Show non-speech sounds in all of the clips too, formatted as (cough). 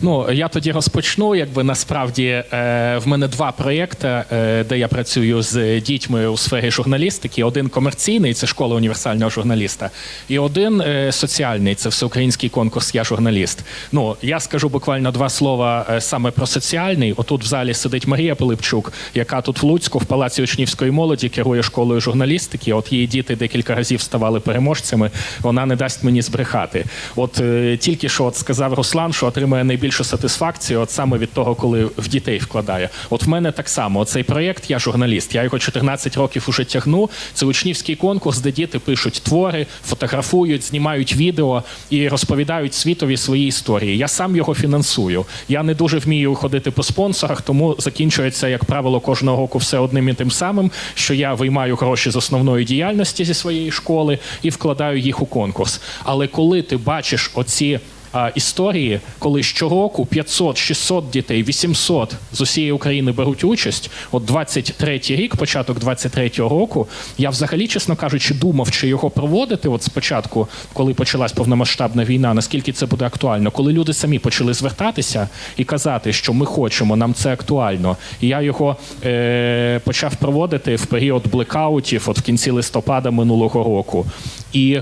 Ну я тоді розпочну. Якби насправді е, в мене два проєкти, е, де я працюю з дітьми у сфері журналістики. Один комерційний це школа універсального журналіста, і один е, соціальний це всеукраїнський конкурс Я журналіст. Ну я скажу буквально два слова саме про соціальний. Отут в залі сидить Марія Пилипчук, яка тут в Луцьку в палаці учнівської молоді керує школою журналістики. От її діти декілька разів ставали переможцями. Вона не дасть мені збрехати. От тільки що от сказав Руслан, що отримує найбільшу сатисфакцію, от саме від того, коли в дітей вкладає. От в мене так само цей проєкт, я журналіст. Я його 14 років уже тягну. Це учнівський конкурс, де діти пишуть твори, фотографують, знімають відео і розповідають світові свої історії. Я сам його фінансую. Я не дуже вмію ходити по спонсорах, тому закінчується, як правило, кожного року все одним і тим самим, що я виймаю гроші з основної діяльності зі своєї школи і вкладаю їх у конкурс. Але коли ти бачиш оці а, історії, коли щороку 500, 600 дітей, 800 з усієї України беруть участь. От 23-й рік, початок 23-го року, я взагалі, чесно кажучи, думав, чи його проводити. От спочатку, коли почалась повномасштабна війна, наскільки це буде актуально, коли люди самі почали звертатися і казати, що ми хочемо, нам це актуально. І я його е, почав проводити в період блекаутів, от в кінці листопада минулого року. І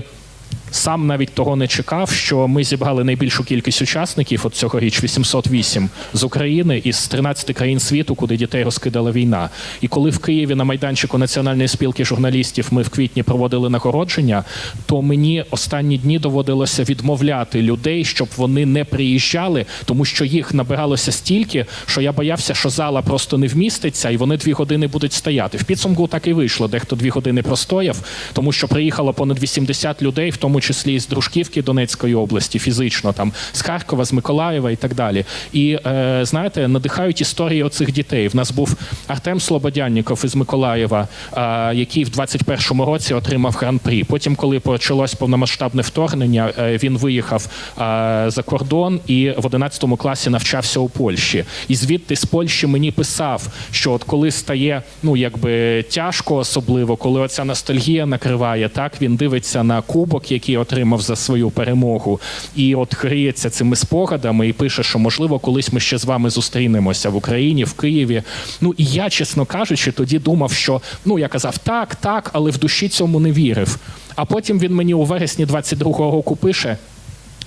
Сам навіть того не чекав, що ми зібрали найбільшу кількість учасників от цьогоріч 808 з України із 13 країн світу, куди дітей розкидала війна. І коли в Києві на майданчику Національної спілки журналістів ми в квітні проводили нагородження, то мені останні дні доводилося відмовляти людей, щоб вони не приїжджали, тому що їх набиралося стільки, що я боявся, що зала просто не вміститься, і вони дві години будуть стояти. В підсумку так і вийшло. Дехто дві години простояв, тому що приїхало понад 80 людей, в тому числі з Дружківки Донецької області, фізично там з Харкова, з Миколаєва і так далі. І е, знаєте, надихають історії оцих дітей. В нас був Артем Слободянніков із Миколаєва, е, який в 21-му році отримав гран-прі. Потім, коли почалось повномасштабне вторгнення, е, він виїхав е, за кордон і в 11 класі навчався у Польщі. І звідти з Польщі мені писав, що от коли стає ну якби тяжко, особливо коли оця ностальгія накриває, так він дивиться на кубок, який отримав за свою перемогу, і от криється цими спогадами і пише, що можливо колись ми ще з вами зустрінемося в Україні, в Києві. Ну і я, чесно кажучи, тоді думав, що ну я казав так, так, але в душі цьому не вірив. А потім він мені у вересні 22-го року пише.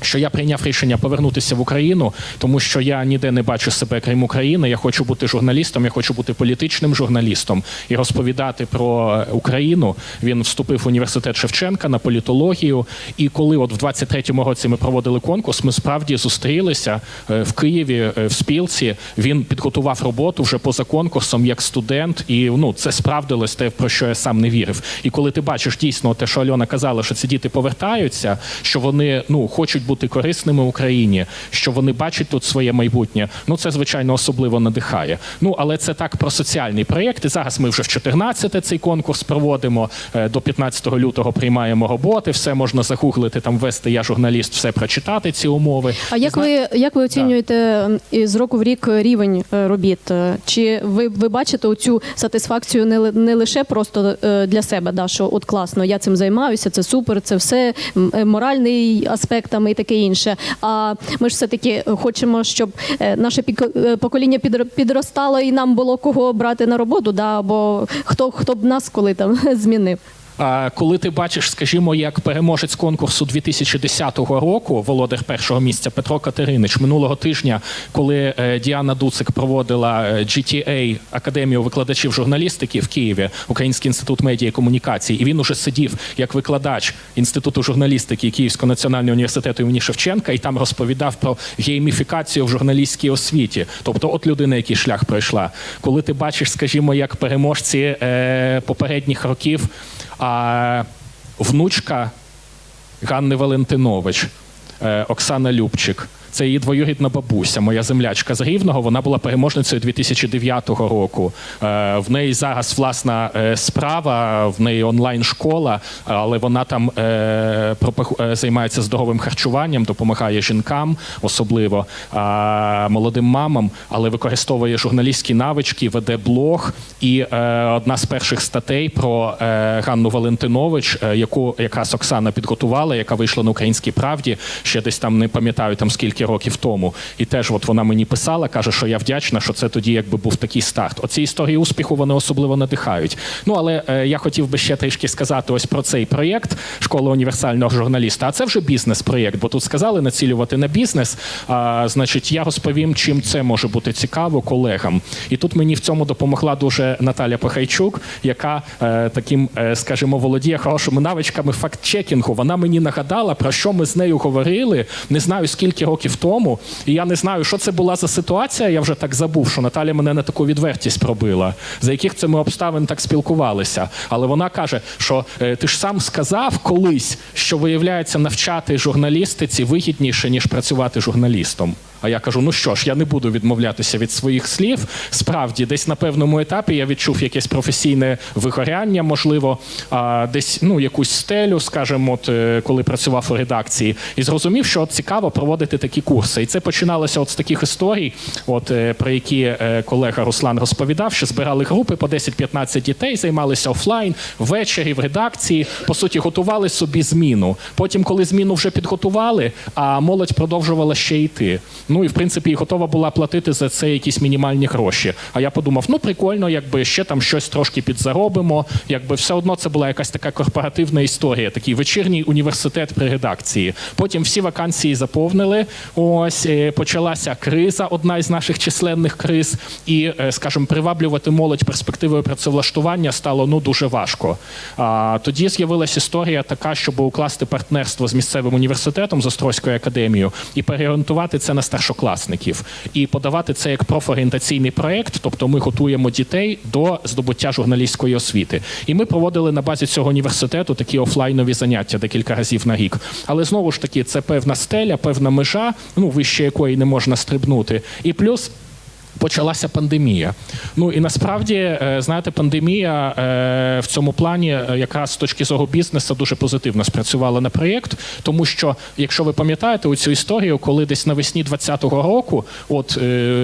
Що я прийняв рішення повернутися в Україну, тому що я ніде не бачу себе крім України. Я хочу бути журналістом, я хочу бути політичним журналістом і розповідати про Україну. Він вступив в університет Шевченка на політологію. І коли, от в 23-му році, ми проводили конкурс, ми справді зустрілися е, в Києві е, в спілці. Він підготував роботу вже поза конкурсом як студент, і ну це справдилось те, про що я сам не вірив. І коли ти бачиш дійсно те, що Альона казала, що ці діти повертаються, що вони ну хочуть бути корисними Україні, що вони бачать тут своє майбутнє. Ну це звичайно особливо надихає. Ну але це так про соціальний проєкт. І зараз ми вже в 14-те цей конкурс проводимо. Е, До 15 лютого приймаємо роботи. Все можна загуглити там, ввести я журналіст, все прочитати ці умови. А як Зна- ви як ви оцінюєте і з року в рік рівень е, робіт? Е, Чи ви, ви бачите оцю сатисфакцію не, не лише просто для себе, да, що от класно, я цим займаюся, це супер, це все моральний аспектами і таке інше. А ми ж все таки хочемо, щоб е, наше е, покоління підростало і нам було кого брати на роботу, да, або хто хто б нас коли там (laughs) змінив. Коли ти бачиш, скажімо, як переможець конкурсу 2010 року, володар першого місця Петро Катеринич, минулого тижня, коли е, Діана Дуцик проводила е, GTA, Академію викладачів журналістики в Києві, Український інститут медіа і комунікацій, і він уже сидів як викладач інституту журналістики Київського національного університету імені Шевченка, і там розповідав про гейміфікацію в журналістській освіті. Тобто, от людина, який шлях пройшла. Коли ти бачиш, скажімо, як переможці е, попередніх років. А внучка Ганни Валентинович, е, Оксана Любчик. Це її двоюрідна бабуся, моя землячка з Рівного. Вона була переможницею 2009 року. Е, В неї зараз власна е, справа, в неї онлайн-школа, але вона там е, займається здоровим харчуванням, допомагає жінкам, особливо молодим мамам, але використовує журналістські навички, веде блог. І одна з перших статей про Ганну Валентинович, яку якраз Оксана підготувала, яка вийшла на українській правді. Ще десь там не пам'ятаю там скільки скільки років тому. І теж от вона мені писала, каже, що я вдячна, що це тоді якби був такий старт. Оці історії успіху вони особливо надихають. Ну але е, я хотів би ще трішки сказати ось про цей проєкт школа універсального журналіста. А це вже бізнес-проєкт, бо тут сказали націлювати на бізнес. А, значить, я розповім, чим це може бути цікаво колегам. І тут мені в цьому допомогла дуже Наталя Пахайчук, яка е, таким, е, скажімо, володіє хорошими навичками факт-чекінгу. Вона мені нагадала, про що ми з нею говорили, не знаю скільки років тому. І я не знаю, що це була за ситуація. Я вже так забув, що Наталя мене на таку відвертість пробила, за яких це ми обставин так спілкувалися. Але вона каже, що е, ти ж сам сказав колись, що виявляється навчати журналістиці вигідніше, ніж працювати журналістом. А я кажу: ну що ж, я не буду відмовлятися від своїх слів. Справді, десь на певному етапі я відчув якесь професійне вигоряння, можливо, а, десь ну якусь стелю, скажімо, от е, коли працював у редакції, і зрозумів, що от цікаво проводити такі курси. І це починалося от з таких історій, от е, про які е, колега Руслан розповідав, що збирали групи по 10-15 дітей, займалися офлайн ввечері в редакції. По суті, готували собі зміну. Потім, коли зміну вже підготували, а молодь продовжувала ще йти. Ну і в принципі готова була платити за це якісь мінімальні гроші. А я подумав, ну прикольно, якби ще там щось трошки підзаробимо. Якби все одно це була якась така корпоративна історія, такий вечірній університет при редакції. Потім всі вакансії заповнили. Ось е, почалася криза, одна із наших численних криз, і, е, скажімо, приваблювати молодь перспективою працевлаштування стало ну дуже важко. А тоді з'явилася історія така, щоб укласти партнерство з місцевим університетом з Острозькою академією і переорієнтувати це на старшокласників і подавати це як профорієнтаційний проект, Тобто ми готуємо дітей до здобуття журналістської освіти. І ми проводили на базі цього університету такі офлайнові заняття декілька разів на рік. Але знову ж таки, це певна стеля, певна межа, ну вище якої не можна стрибнути. І плюс. Почалася пандемія. Ну і насправді, е, знаєте, пандемія е, в цьому плані, е, якраз з точки зору бізнесу, дуже позитивно спрацювала на проєкт, тому що, якщо ви пам'ятаєте цю історію, коли десь навесні 2020 року, от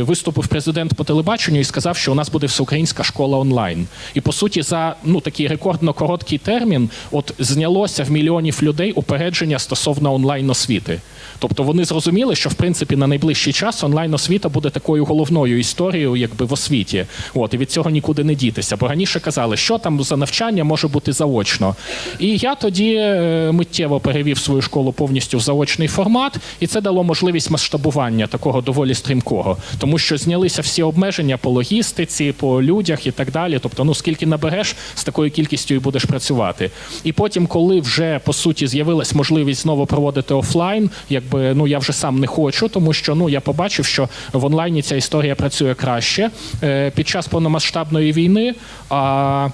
виступив президент по телебаченню і сказав, що у нас буде всеукраїнська школа онлайн. І по суті, за ну такий рекордно короткий термін, от знялося в мільйонів людей упередження стосовно онлайн освіти. Тобто вони зрозуміли, що в принципі на найближчий час онлайн освіта буде такою головною історією, якби в освіті. От і від цього нікуди не дітися. Бо раніше казали, що там за навчання може бути заочно. І я тоді е, миттєво перевів свою школу повністю в заочний формат, і це дало можливість масштабування такого доволі стрімкого, тому що знялися всі обмеження по логістиці, по людях і так далі. Тобто, ну скільки набереш, з такою кількістю і будеш працювати. І потім, коли вже по суті з'явилась можливість знову проводити офлайн, якби ну я вже сам не хочу, тому що ну я побачив, що в онлайні ця історія працює краще Е, під час повномасштабної війни. А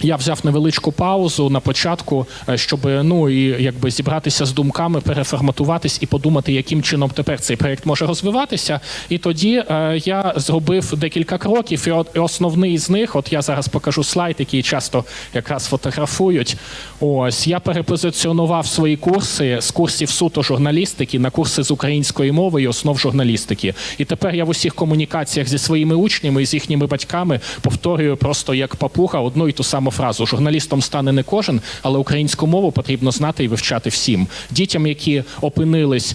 я взяв невеличку паузу на початку, е, щоб ну і якби зібратися з думками, переформатуватись і подумати, яким чином тепер цей проект може розвиватися. І тоді е, я зробив декілька кроків. І, от, і основний з них, от я зараз покажу слайд, який часто якраз фотографують. Ось я перепозиціонував свої курси з курсів суто журналістики на курси з української мови і основ журналістики. І тепер я в усіх комунікаціях зі своїми учнями і з їхніми батьками повторюю просто як папуга одну і ту саму фразу: журналістом стане не кожен, але українську мову потрібно знати і вивчати всім дітям, які опинились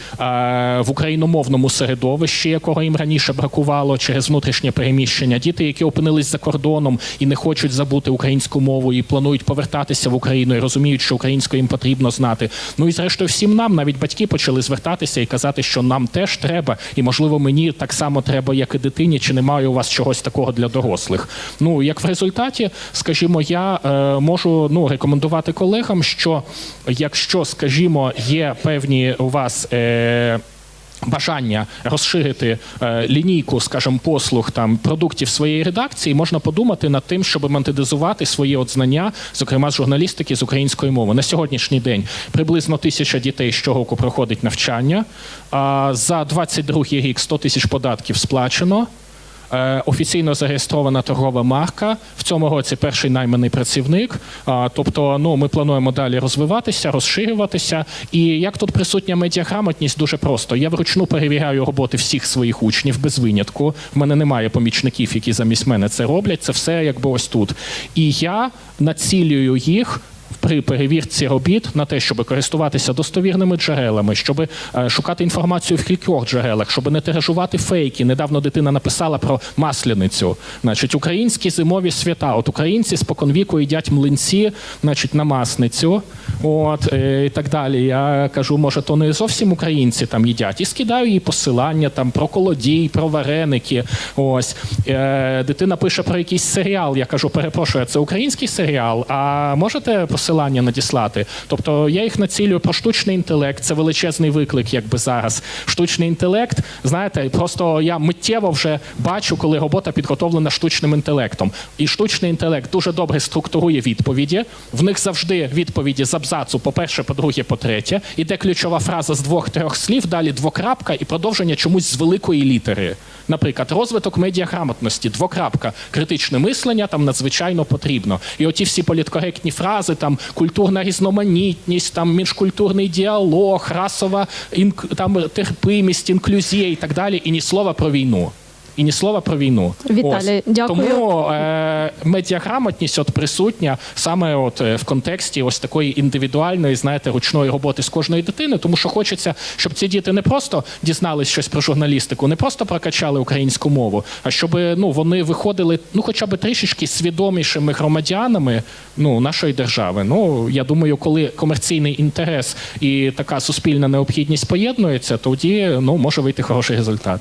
в україномовному середовищі, якого їм раніше бракувало через внутрішнє переміщення. Діти, які опинились за кордоном і не хочуть забути українську мову, і планують повертатися в Україну і розуміють, що українську їм потрібно знати. Ну і зрештою, всім нам навіть батьки почали звертатися і казати, що нам теж треба, і можливо мені так само треба, як і дитині, чи немає у вас чогось такого для дорослих. Ну як в результаті, скажімо, я е, можу ну рекомендувати колегам, що якщо, скажімо, є певні у вас. Е, Бажання розширити е, лінійку, скажімо, послуг там продуктів своєї редакції, можна подумати над тим, щоб монетизувати свої от знання, зокрема з журналістики з української мови. На сьогоднішній день приблизно тисяча дітей щороку проходить навчання. А за 22 рік 100 тисяч податків сплачено. Е, Офіційно зареєстрована торгова марка в цьому році перший найманий працівник. Тобто, ну ми плануємо далі розвиватися, розширюватися. І як тут присутня медіаграмотність, дуже просто. Я вручну перевіряю роботи всіх своїх учнів без винятку. В мене немає помічників, які замість мене це роблять. Це все якби ось тут. І я націлюю їх при перевірці робіт на те, щоб користуватися достовірними джерелами, щоб е, шукати інформацію в кількох джерелах, щоб не тиражувати фейки. Недавно дитина написала про масляницю. Значить, українські зимові свята. От українці споконвіку їдять млинці, значить, на масницю. От е, і так далі. Я кажу, може, то не зовсім українці там їдять. І скидаю їй посилання там про колодій, про вареники. Ось е, дитина пише про якийсь серіал. Я кажу, перепрошую, це український серіал. А можете посилання надіслати? Тобто я їх націлюю про штучний інтелект. Це величезний виклик, якби зараз. Штучний інтелект, знаєте, просто я миттєво вже бачу, коли робота підготовлена штучним інтелектом. І штучний інтелект дуже добре структурує відповіді. В них завжди відповіді з абзацу, по-перше, по-друге, по-третє. Іде ключова фраза з двох-трьох слів, далі двокрапка і продовження чомусь з великої літери. Наприклад, розвиток медіаграмотності, двокрапка, критичне мислення там надзвичайно потрібно. І оті всі політкоректні фрази, там культурна різноманітність, там міжкультурний діалог, расова інк, там терпимість, інклюзія і так далі, і ні слова про війну. І ні слова про війну. Віталій, Ось. дякую. Тому е, медіаграмотність от присутня саме от е, в контексті ось такої індивідуальної, знаєте, ручної роботи з кожної дитини, тому що хочеться, щоб ці діти не просто дізнались щось про журналістику, не просто прокачали українську мову, а щоб ну вони виходили, ну хоча б трішечки свідомішими громадянами ну нашої держави. Ну я думаю, коли комерційний інтерес і така суспільна необхідність поєднується, тоді ну може вийти хороший результат.